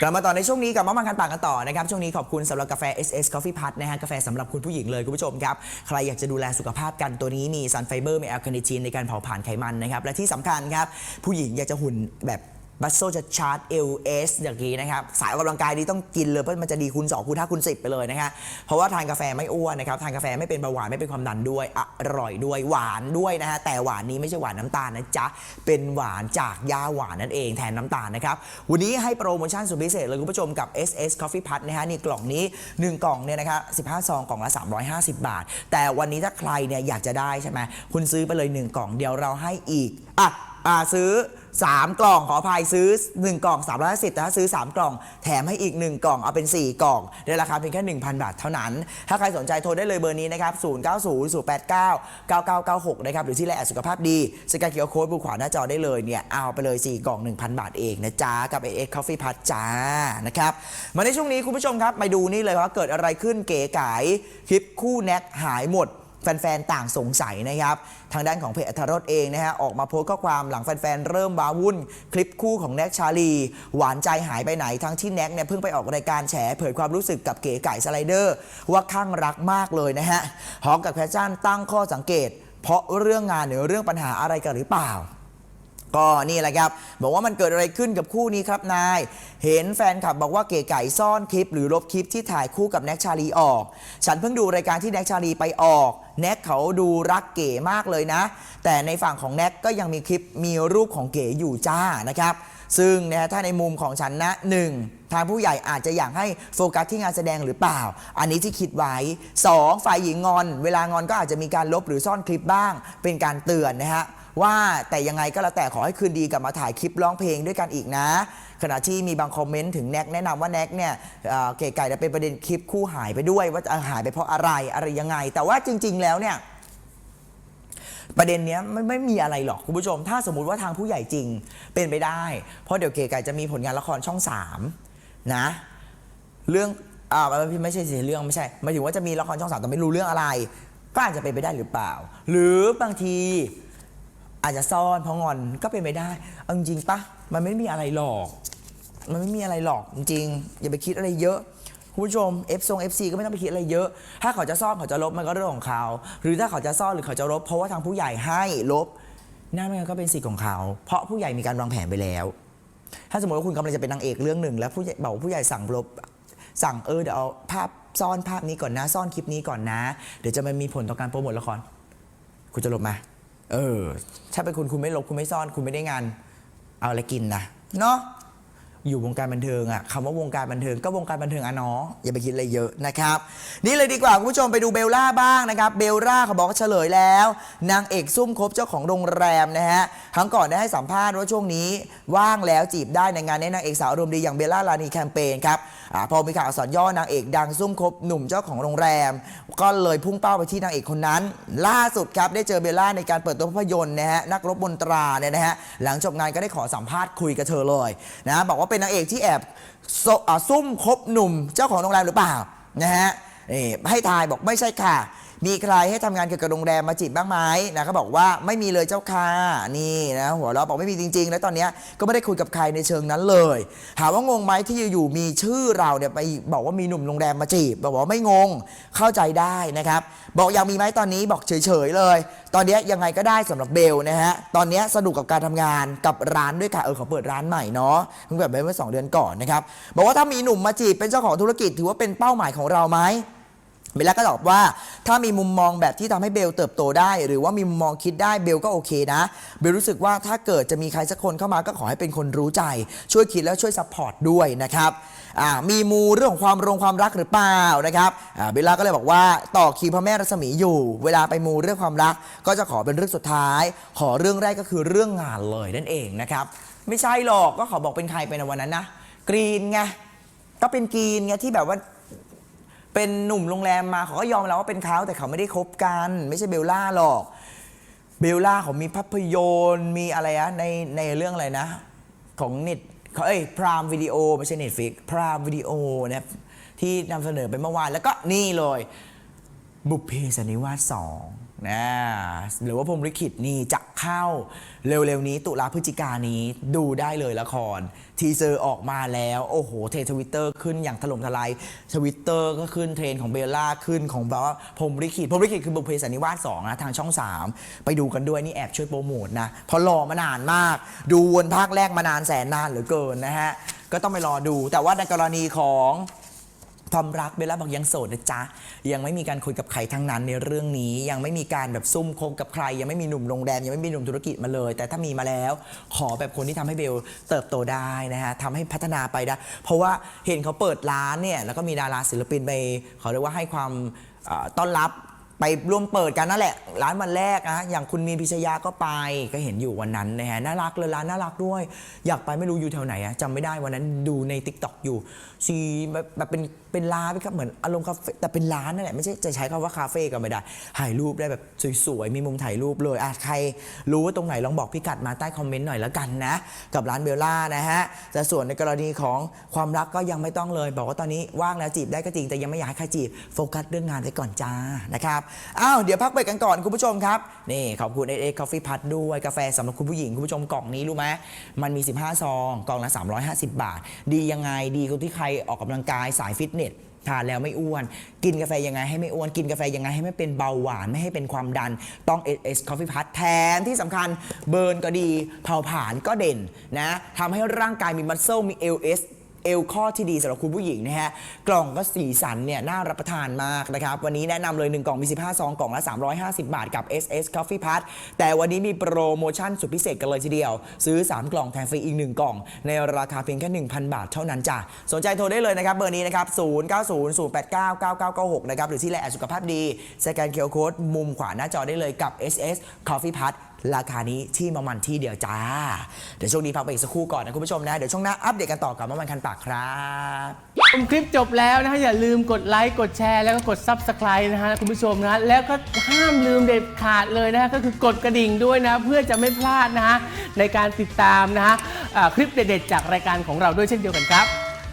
กลับมาต่อในช่วงนี้กับมามังคันปากกันต่อนะครับช่วงนี้ขอบคุณสำหรับกาแฟ SS Coffee Pot นะฮะกาแฟสำหรับคุณผู้หญิงเลยคุณผู้ชมครับ ใครอยากจะดูแลสุขภาพกันตัวนี้มีซันไฟเบอร์มีแอลคาเนทีนในการเผาผลาญไขมันนะครับและที่สำคัญครับผู้หญิงอยากจะหุ่นแบบ บัสโซจะชาร์จ LS อย่างนี้นะครับ สายออกกำลังกายนี้ต้องกินเลยเพราะมันจะดีคูณ2คูณ5คูณ10 ไปเลยนะฮะเพราะว่าทานกาแฟไม่อ้วนนะครับทานกาแฟไม่เป็นเบาหวานไม่เป็นความดันด้วย อร่อยด้วยหวานด้วยนะฮะแต่หวานนี้ไม่ใช่หวานน้ำตาลนะจ๊ะ เป็นหวานจากยาหวานนั่นเองแทนน้ำตาลนะครับ วันนี้ให้โปรโมชั่นสุดพิเศษเลยคุณผู้ชมกับ SS Coffee Put นะฮะนี่กล่องนี้ 1 กล่องเนี่ยนะครับ15ซองกล่องละ 350 บาท แต่วันนี้ถ้าใครเนี่ยอยากจะได้ใช่ไหมคุณซื้อไปเลย 1 กล่องเดี๋ยวเราให้อีกอะอ่าซื้อ 3 กล่องขออภัยซื้อ 1 กล่อง 350แต่ถ้าซื้อ 3 กล่อง แถมให้อีก 1 กล่องเอาเป็น 4 กล่องในราคาเพียงแค่ 1,000 บาทเท่านั้น ถ้าใครสนใจโทรได้เลยเบอร์นี้นะครับ 090089 9996 นะครับ หรือที่แลแอสุขภาพดีสแกนเคียร์โค้ดบูขวาหน้าจอได้เลยเนี่ยเอาไปเลย 4 กล่อง 1,000 บาทเองนะจ๊ะกับ AX Coffee Put จ้านะครับมาในช่วงนี้คุณผู้ชมครับไปดูนี่เลยว่าเกิดอะไรขึ้นเก๋ไก๋คลิปคู่แน็กหายหมด แฟนๆ ต่างสงสัยนะครับ ทางด้านของเพจอัธรสเองนะฮะออกมาโพสต์ข้อความหลังแฟนๆ เริ่มบ้าวุ่น คลิปคู่ของแน็กชาลี หวานใจหายไปไหน ทั้งที่แน็กเนี่ยเพิ่งไปออกรายการแฉเผยความรู้สึกกับเก๋ไก่สไลเดอร์ ว่าข้างรักมากเลยนะฮะพร้อมกับแพชชั่นตั้งข้อสังเกต เพราะเรื่องงานหรือเรื่องปัญหาอะไรกันหรือเปล่า ก็นี่แหละครับ บอกว่ามันเกิดอะไรขึ้นกับคู่นี้ครับนาย เห็นแฟนคลับบอกว่าเก๋ไก่ซ่อนคลิป หรือลบคลิปที่ถ่ายคู่กับแน็กชาลีออก ฉันเพิ่งดูรายการที่แน็กชาลีไปออกแน็กเขาดูรักเก๋มากเลยนะ แต่ในฝั่งของแน็กก็ยังมีคลิปมีรูปของเก๋อยู่จ้านะครับ ซึ่งนะฮะถ้าในมุมของฉันนะหนึ่งทางผู้ใหญ่อาจจะอยากให้โฟกัสที่งานแสดงหรือเปล่า อันนี้ที่คิดไว้ 2. ฝ่ายหญิงงอน เวลางอนก็อาจจะมีการลบหรือซ่อนคลิปบ้าง เป็นการเตือนนะฮะ ว่าแต่ยังไงก็แล้วแต่ขอให้คืนดีกลับมาถ่ายคลิปร้องเพลงด้วยกันอีกนะ ขณะที่มีบางคอมเมนต์ถึงแน็กแนะนำว่าแน็กเนี่ยเอ่อเก๋ไก่จะเป็นประเด็นคลิปคู่หายไปด้วยว่าหายไปเพราะอะไรอะไรยังไง แต่ว่าจริง ๆ แล้วเนี่ย ประเด็นเนี้ยมันไม่มีอะไรหรอกคุณผู้ชม ถ้าสมมุติว่าทางผู้ใหญ่จริงเป็นไปได้ เพราะเดี๋ยวเก๋ไก่จะมีผลงานละครช่อง3นะ เรื่องอ่าไม่ใช่สิเรื่องไม่ใช่หมายถึงว่าจะมีละครช่องสามแต่ไม่รู้เรื่องอะไร ก็อาจจะเป็นไปได้หรือเปล่า หรือบางที อาจจะซ่อนเพราะงอนก็เป็นไปได้เอาจริงๆปะมันไม่มีอะไรหรอก มันไม่มีอะไรหรอกจริงๆอย่าไปคิดอะไรเยอะคุณผู้ชม F ทรง FC ก็ไม่ต้องไปคิดอะไรเยอะ ถ้าเขาจะซ่อนเขาจะลบมันก็เรื่องของเขา หรือถ้าเขาจะซ่อนหรือเขาจะลบ เพราะว่าทางผู้ใหญ่ให้ลบนั่นมันก็เป็นสิทธิ์ของเขา เพราะผู้ใหญ่มีการวางแผนไปแล้ว ถ้าสมมติว่าคุณกำลังจะเป็นนางเอกเรื่องหนึ่ง แล้วผู้ใหญ่บอกผู้ใหญ่สั่งลบ สั่งเออเดี๋ยวเอาภาพซ่อนภาพนี้ก่อนนะ ซ่อนคลิปนี้ก่อนนะ เดี๋ยวจะมันมีผลต่อการโปรโมทละคร คุณจะลบไหมา เออ ถ้าเป็นคุณคุณไม่ลบคุณไม่ซ่อนคุณไม่ได้งาน เอาอะไรกินนะเนาะ อยู่วงการบันเทิงอะคำว่าวงการบันเทิงก็วงการบันเทิงอะเนาะอย่าไปคิดอะไรเยอะนะครับ นี่เลยดีกว่าคุณผู้ชมไปดูเบลล่าบ้างนะครับ เบลล่าเขาบอกว่าเฉลยแล้ว นางเอกซุ่มคบเจ้าของโรงแรมนะฮะครั้งก่อนได้ให้สัมภาษณ์ว่าช่วงนี้ว่างแล้วจีบได้ในงานนี้นางเอกสาวอารมณ์ดีอย่างเบลล่าลานีแคมเปญครับอพอมีข่าวอักษรย่อนางเอกดังซุ่มคบหนุ่มเจ้าของโรงแรม ก็เลยพุ่งเป้าไปที่นางเอกคนนั้น ล่าสุดครับได้เจอเบลล่าในการเปิดตัวภาพยนตร์นะฮะนักรบบนตราเนี่ยนะฮะหลังจบงานก็ได้ขอสัมภาษณ์คุยกับเธอเลยนะบอกว่าเป็นนางเอกที่แอบซอ่าซุ่มคบหนุ่มเจ้าของโรงแรมหรือเปล่านะฮะนี่ให้ทายบอกไม่ใช่ค่ะมีใครให้ทำงานเกี่ยวกับโรงแรมมาจีบบ้างไหมนะเขาบอกว่าไม่มีเลยเจ้าค่ะนี่นะหัวเราะบอกไม่มีจริง ๆ แล้วตอนนี้ก็ไม่ได้คุยกับใครในเชิงนั้นเลย ถามว่างงไหมที่อยู่ๆมีชื่อเราเนี่ยไปบอกว่ามีหนุ่มโรงแรมมาจีบบอกว่าไม่งงเข้าใจได้นะครับ บอกอยากมีไหมตอนนี้บอกเฉยๆเลย ตอนนี้ยังไงก็ได้สำหรับเบลนะฮะตอนนี้ยสนุกกับการทำงานกับร้านด้วยค่ะเออเขาเปิดร้านใหม่เนาะเพิ่งแบบไปเมื่อสองเดือนก่อนนะครับบอกว่าถ้ามีหนุ่มมาจีบเป็นเจ้าของธุรกิจถือว่าเป็นเป้าหมายของเราไหม เบลล่าก็ตอบว่าถ้ามีมุมมองแบบที่ทำให้เบลเติบโตได้ หรือว่ามีมุมมองคิดได้เบลก็โอเคนะ เบลรู้สึกว่าถ้าเกิดจะมีใครสักคนเข้ามาก็ขอให้เป็นคนรู้ใจ ช่วยคิดแล้วช่วยซัพพอร์ตด้วยนะครับมีมูเรื่องของความรงความรักหรือเปล่านะครับเบลล่าก็เลยบอกว่าต่อคิวพระแม่รัศมีอยู่ เวลาไปมูเรื่องความรัก ก็จะขอเป็นเรื่องสุดท้าย ขอเรื่องแรกก็คือเรื่องงานเลยนั่นเองนะครับไม่ใช่หรอกก็ขอบอกเป็นใครไปในวันนั้นนะกรีนไงก็เป็นกรีนไงที่แบบว่า เป็นหนุ่มโรงแรมมาเขาก็ยอมแล้วว่าเป็นเขาแต่เขาไม่ได้คบกัน ไม่ใช่เบลล่าหรอก เบลล่าเขามีภาพยนตร์มีอะไรอะในในเรื่องอะไรนะ ของเน็ตเขาเอ้ยพรามวิดีโอไม่ใช่เน็ตฟิกพรามวิดีโอนะที่นำเสนอไปเมื่อวานแล้วก็นี่เลย บุพเพสันนิวาสสอง นะหรือว่าพรมลิขิตนี่จะเข้าเร็วๆนี้ตุลาพฤศจิกานี้ดูได้เลยละคร ทีเซอร์ออกมาแล้ว โอ้โห เทรนทวิตเตอร์ขึ้นอย่างถล่มทลายทวิตเตอร์ก็ขึ้นเทรนของเบลล่าขึ้นของแบบว่าพรมลิขิตพรมลิขิตคือบุพเพสันนิวาส2นะทางช่อง 3 ไปดูกันด้วยนี่แอบช่วยโปรโมทนะเพราะรอมานานมาก ดูวนภาคแรกมานานแสนนานเหลือเกินนะฮะก็ต้องไปรอดูแต่ว่าในกรณีของ ความรักเบลล่าบอกยังโสดนะจ๊ะ ยังไม่มีการคุยกับใครทั้งนั้นในเรื่องนี้ ยังไม่มีการแบบซุ่มคบกับใคร ยังไม่มีหนุ่มโรงแรมยังไม่มีหนุ่มธุรกิจมาเลย แต่ถ้ามีมาแล้ว ขอแบบคนที่ทำให้เบลเติบโตได้นะฮะทำให้พัฒนาไปได้ เพราะว่าเห็นเขาเปิดร้านเนี่ยแล้วก็มีดาราศิลปินไปเขาเรียกว่าให้ความต้อนรับ ไปรวมเปิดกันนั่นแหละ ร้านวันแรกนะอย่างคุณมีนพิชยาก็ไปก็เห็นอยู่วันนั้นนะฮะน่ารักเลยร้านน่ารักด้วย อยากไปไม่รู้อยู่แถวไหนอะจำไม่ได้วันนั้นดูใน t ิ k t o k อยู่ซีแบบแบบเป็นเป็นร้านครับเหมือนอารมณ์คาเฟ่แต่เป็นร้านนั่นแหละไม่ใช่จะใช้คำว่าคาเฟ่ก็ไม่ได้ถ่ายรูปได้แบบสวยๆ มีมุมถ่ายรูปเลยอะใครรู้ว่าตรงไหนลองบอกพิกัดมาใต้คอมเมนต์หน่อยแล้วกันนะ กับร้านเบลล่านะฮะแต่ส่วนในกรณีของความรักก็ยังไม่ต้องเลย บอกว่าตอนนี้ว่างแล้วจีบได้ก็จริงแต่ยังไม่อยากให้ใครจีบโฟกัสเรื่องงานไปก่อนจ้านะครับอ้าวเดี๋ยวพักไปกันก่อนคุณผู้ชมครับนี่ขอบคุณเอเอ Coffee Put ด้วยกาแฟสำหรับคุณผู้หญิงคุณผู้ชมกล่องนี้รู้ไหมมันมี 15 ซองกล่องละ 350 บาท ดียังไงดีคนที่ใครออกกำลังกายสายฟิตเนสทานแล้วไม่อ้วน กินกาแฟยังไงให้ไม่อ้วน กินกาแฟยังไงให้ไม่เป็นเบาหวาน ไม่ให้เป็นความดัน ต้อง SS Coffee Put แทนที่สำคัญเบิร์นก็ดี เผาผลาญก็เด่นนะทำให้ร่างกายมีมัสเซลมี LS เอลข้อที่ดีสำหรับคุณผู้หญิงนะฮะกล่องก็สีสันเนี่ยน่ารับประทานมากนะครับวันนี้แนะนำเลย 1 กล่องมี 15 ซอง กล่องละ 350 บาทกับ SS Coffee Put แต่วันนี้มีโปรโมชั่นสุดพิเศษกันเลยทีเดียว ซื้อ 3 กล่องแถมฟรีอีก 1 กล่อง ในราคาเพียงแค่ 1,000 บาทเท่านั้นจ้ะสนใจโทรได้เลยนะครับเบอร์นี้นะครับ 0900899996 นะครับหรือที่ไลน์สุขภาพดีสแกนเคอร์โค้ดมุมขวาหน้าจอได้เลยกับ SS Coffee Put ราคานี้ที่มามันที่เดียวจ้า เดี๋ยวช่วงนี้พักไปอีกสักครู่ก่อนนะคุณผู้ชมนะ เดี๋ยวช่วงหน้าอัปเดตกันต่อกับมามันคันปากครับชมคลิปจบแล้วนะฮะอย่าลืมกดไลค์กดแชร์แล้วก็กด Subscribe นะฮะคุณผู้ชมนะแล้วก็ห้ามลืมเด็ดขาดเลยนะฮะก็คือกดกระดิ่งด้วยนะเพื่อจะไม่พลาดนะฮะในการติดตามนะฮะคลิปเด็ดๆจากรายการของเราด้วยเช่นเดียวกันครับ